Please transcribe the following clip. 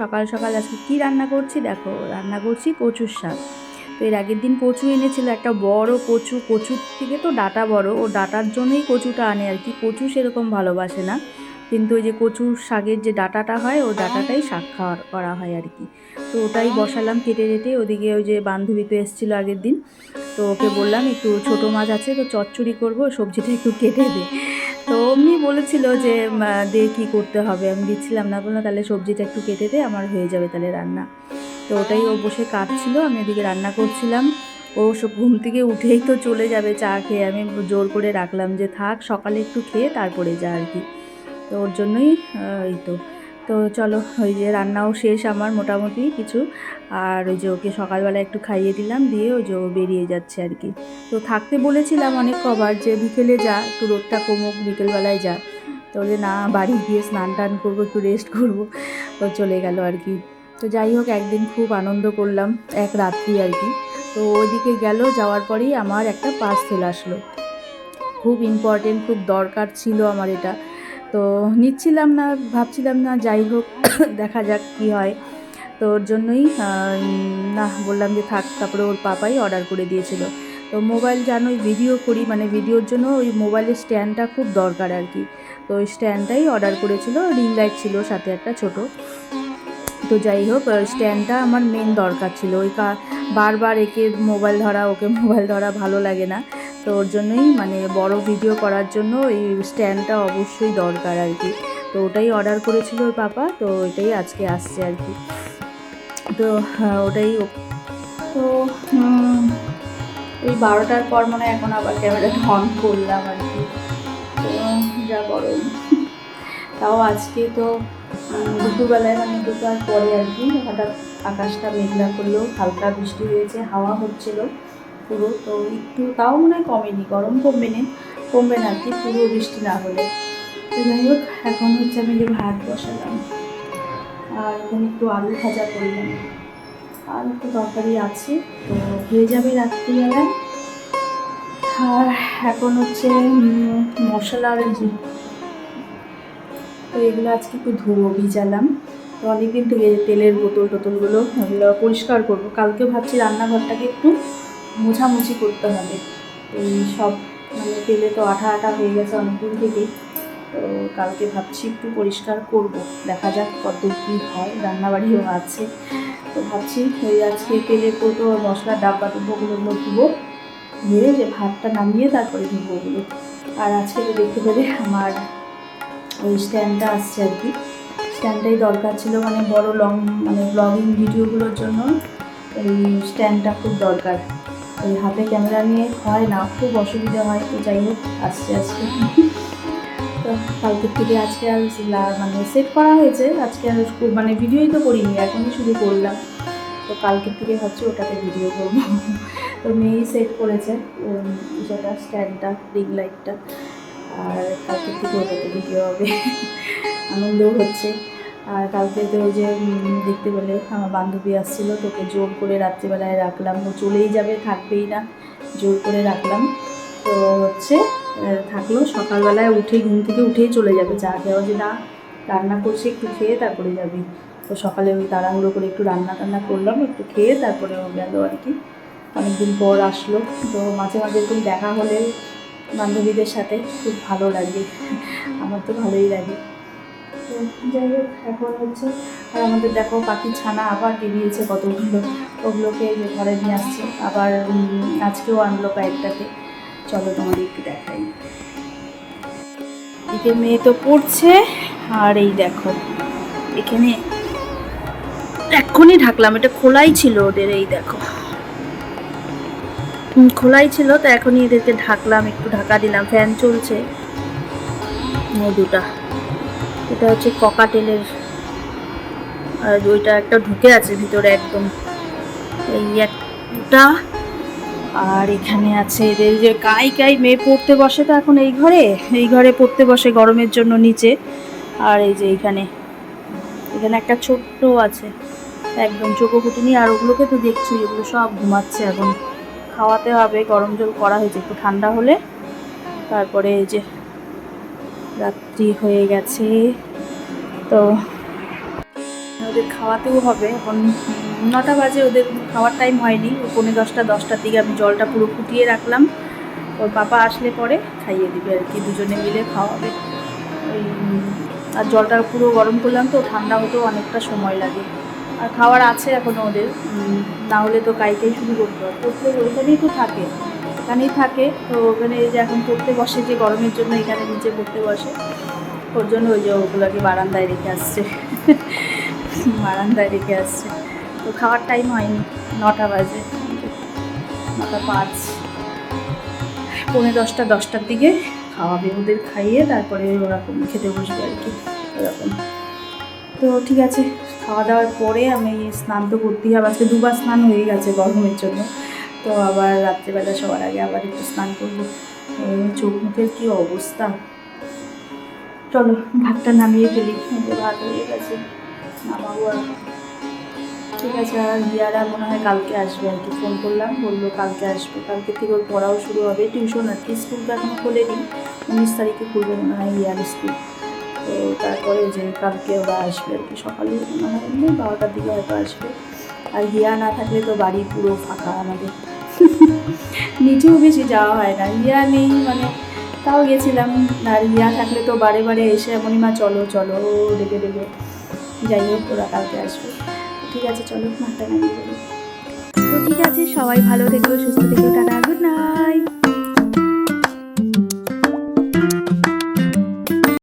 সকাল সকাল আজকে কী রান্না করছি? দেখো, রান্না করছি কচুর শাক। তো এর আগের দিন কচু এনেছিল, একটা বড় কচু, কচুর থেকে তো ডাটা বড়। ও ডাটার জন্যই কচুটা আনে আর কি। কচু সেরকম ভালোবাসে না। কিন্তু ওই যে কচুর শাকের যে ডাটাটা হয়, ও ডাটাটাই শাক খাওয়া করা হয় আর কি। তো ওটাই বসালাম কেটে কেটে ওদিকে ওই যে বান্ধবী তো এসেছিল আগের দিন। তো ওকে বললাম, একটু ছোটো মাছ আছে, তো চচ্চড়ি করব, সবজিটা একটু কেটে দে। তো অমনি বলেছিল যে দে কী করতে হবে? আমি দিচ্ছিলাম, না বললাম তাহলে সবজিটা একটু কেটে দে, আমার হয়ে যাবে তাহলে রান্না। তো ওটাই ও বসে কাটছিল, আমি এদিকে রান্না করছিলাম। ও সব ঘুম থেকে উঠেই তো চলে যাবে চা খেয়ে। আমি জোর করে রাখলাম যে, থাক, সকালে একটু খেয়ে তারপরে যা আর কি। তো ওর জন্যই এই তো। তো চলো, ওই যে রান্নাও শেষ আমার মোটামুটি কিছু। আর ওই যে ওকে সকালবেলা একটু খাইয়ে দিলাম, দিয়ে ওই যে ও বেরিয়ে যাচ্ছে আর কি। তো থাকতে বলেছিলাম অনেক কবার যে বিকেলে যা, একটু রোদটা কমুক, বিকেলবেলায় যা। তো বলে, না, বাড়ি গিয়ে স্নান টান করব, একটু রেস্ট করব। তো চলে গেল আর কি। তো যাই হোক, একদিন খুব আনন্দ করলাম, এক রাত্রি আর কি। তো ওইদিকে গেল, যাওয়ার পরেই আমার একটা পার্সেল আসলো। খুব ইম্পর্টেন্ট খুব দরকার ছিল আমার এটা। তো নিচ্ছিলাম না, ভাবছিলাম না, যাই হোক, দেখা যাক কী হয়। তো ওর জন্যই না, বললাম যে থাক, তারপরে ওর পাপাই অর্ডার করে দিয়েছিল। তো মোবাইল জানোই ভিডিও করি মানে ভিডিওর জন্য ওই মোবাইলের স্ট্যান্ডটা খুব দরকার আর কি। তো ওই স্ট্যান্ডটাই অর্ডার করেছিল রিং লাইট ছিল সাথে একটা ছোট। তো যাই হোক স্ট্যান্ডটা আমার মেন দরকার ছিল। ওই বারবার একে মোবাইল ধরা, ওকে মোবাইল ধরা ভালো লাগে না। তো ওর জন্যই মানে বড় ভিডিও করার জন্য এই স্ট্যান্ডটা অবশ্যই দরকার আর কি। তো ওটাই অর্ডার করেছিল ওর পাপা তো ওইটাই আজকে আসছে আর কি। তো হ্যাঁ, ওটাই তো এই বারোটার পর মনে হয় এখন আবার ক্যামেরাটা অন করলাম আর কি। তো যা গরম তাও আজকে তো দুপুরবেলায় মানে দুপুর পরে আর কি হঠাৎ আকাশটা মেঘলা করল হালকা বৃষ্টি হয়েছে হাওয়া হচ্ছিল। পুরো, তো একটু তাও মনে হয় কমেনি, গরম কমবে না কমবে না আর কি, পুরো বৃষ্টি না হলে। তো যাই হোক, এখন হচ্ছে আমি যে ভাত বসালাম। আর এখানে একটু আলু ভাজা করলাম আর একটু তরকারি আছে, তো হয়ে যাবে রাত্রিবেলায়। আর এখন হচ্ছে মশলার তো এগুলো আজকে একটু ধুবো, ভিজালাম। তো অনেকদিন থেকে তেলের বোতল টোতলগুলো পরিষ্কার করব। কালকে ভাবছি রান্নাঘরটাকে একটু মোছামুছি করতে হবে। এই সব মানে তেলে তো আঠা আঠা হয়ে গেছে অনেকদিন থেকেই। তো কালকে ভাবছি একটু পরিষ্কার করব। দেখা যাক কত কী হয়, রান্নাবাড়িও আছে। তো ভাবছি ওই আজকে তেলের কৌটো মশলার ডাব্বা ডুব্বোগুলো ধুবো ধুয়ে যে ভাতটা নামিয়ে তারপরে ধুবো ওগুলো। আর আজকে তো দেখতে পেলে আমার ওই স্ট্যান্ডটা আসছে আর কি। স্ট্যান্ডটাই দরকার ছিল মানে বড় লং মানে ব্লগিং ভিডিওগুলোর জন্য। এই স্ট্যান্ডটা খুব দরকার। ওই হাতে ক্যামেরা নিয়ে হয় না, খুব অসুবিধা হয়, তো যাই হোক আস্তে আস্তে তো কালকের থেকে আজকে আর মানে সেট করা হয়েছে, আজকে আর মানে ভিডিওই তো করিনি, এখনই শুরু করলাম। তো কালকের থেকে ভাবছি ওটাতে ভিডিও করব। তো মেয়েই সেট করেছে যেটা স্ট্যান্ডটা রিং লাইটটা আর কালকের থেকে ওটাতে ভিডিও হবে। আনন্দও হচ্ছে। আর কালকে তো ওই যে দেখতে পেলে আমার বান্ধবী আসছিল, তোকে জোর করে রাত্রিবেলায় রাখলাম। ও চলেই যাবে, থাকবেই না, জোর করে রাখলাম। তো হচ্ছে থাকল, সকালবেলায় উঠে ঘুম থেকে উঠেই চলে যাবে, চা খেয়েও যে না, রান্না করছি, একটু খেয়ে তারপরে যাবি। তো সকালে ওই তাড়াহুড়ো করে একটু রান্না টান্না করলাম, একটু খেয়ে তারপরে ও গেল আর কি। অনেকদিন পর আসলো, তো মাঝে মাঝে এরকম দেখা হলে বান্ধবীদের সাথে খুব ভালো লাগে। আমার তো ভালোই লাগে। যাই হোক, এখন হচ্ছে আর আমাদের দেখো পাখির ছানা আবার বেরিয়েছে কতগুলো। ওগুলোকে ঘরে নিয়ে আসছে। আবার আজকেও আনলো কয়েকটাকে চলো তোমাদের একটু দেখাই। এদিকে মেয়ে তো পড়ছে, আর এই দেখো, এখানে এক্ষুনি ঢাকলাম। এটা খোলাই ছিল ওদের, এই দেখো। খোলাই ছিল, তো এখনই এদেরকে ঢাকলাম, একটু ঢাকা দিলাম। ফ্যান চলছে। দুটা। এটা হচ্ছে ককাটেলের, আর ওইটা একটা ঢুকে আছে ভিতরে একদম। এই একটা আর এখানে আছে এদের যে কাই কাই মেয়ে পড়তে বসে তো এখন এই ঘরে। এই ঘরে পড়তে বসে গরমের জন্য নিচে। আর এই যে এখানে এখানে একটা ছোট্ট আছে, একদম চোখো ফুটুনি আর ওগুলোকে তো দেখছি, এগুলো সব ঘুমাচ্ছে এখন। খাওয়াতে হবে, গরম জল করা হয়েছে, একটু ঠান্ডা হলে। তারপরে এই যে রাত্রি হয়ে গেছে। তো ওদের খাওয়াতেও হবে। এখন নটা বাজে, ওদের খাওয়ার টাইম হয়নি। ওই পৌনে দশটা, দশটার দিকে আমি জলটা পুরো ফুটিয়ে রাখলাম। ওর পাপা আসলে পরে খাইয়ে দিবে আর কি, দুজনে মিলে খাওয়াবে। ওই আর জলটা পুরো গরম করলাম তো, ঠান্ডা হতেও অনেকটা সময় লাগে। আর খাওয়ার আছে এখনও ওদের। না হলে তো কাইকেই শুরু করতে হবে। পড়তে ওইখানেই তো থাকে। এখানেই থাকে। তো ওখানে যে এখন পড়তে বসে, যে গরমের জন্য এখানে নিচে পড়তে বসে, ওর জন্য ওই যে ওগুলোকে বারান্দায় রেখে আসছে। বারান্দায় রেখে আসছে। তো খাওয়ার টাইম হয়নি, নটা বাজে। নটা পাঁচ। পৌনে দশটা, দশটার দিকে খাওয়াবে ওদের খাইয়ে, তারপরে ওরকম খেতে বসবে আর কি, এরকম। তো ঠিক আছে, খাওয়া দাওয়ার পরে আমি স্নান তো করতেই হবে। আজকে দুবার স্নান হয়ে গেছে গরমের জন্য। তো আবার রাত্রেবেলা সবার আগে আবার একটু স্নান করব। চোখ মুখের কী অবস্থা? চলো, ভাতটা নামিয়ে ফেলি। ভাত হয়ে গেছে, নামাবো আর। ঠিক আছে, আর ইয়ারা মনে হয় কালকে আসবে আর কি। ফোন করলাম, বলল কালকে আসবে। কালকে থেকে ওর পড়াও শুরু হবে। টিউশন আর কি, স্কুল তো এখনও খোলেনি। উনিশ তারিখে খুলবে মনে হয় ইয়ার স্কুল। তো তারপরে যে কালকে ওরা আসবে আর কি। সকালে মনে হয় বারোটার দিকে হয়তো আসবে। আর হিয়া না থাকলে তো বাড়ি পুরো ফাঁকা আমাদের। নিচেও বেশি যাওয়া হয় না। রিয়া নেই মানে তাও গেছিলাম। আর রিয়া থাকলে তো বারে বারে এসে এমনই মা, চলো চলো। ডেকে ডেকে, যাই হোক, ওরা কালকে আসবে। ঠিক আছে, চলো মাথা নামিয়ে তো ঠিক আছে, সবাই ভালো থেকো, সুস্থ থেকো, টাটা, গুড নাইট।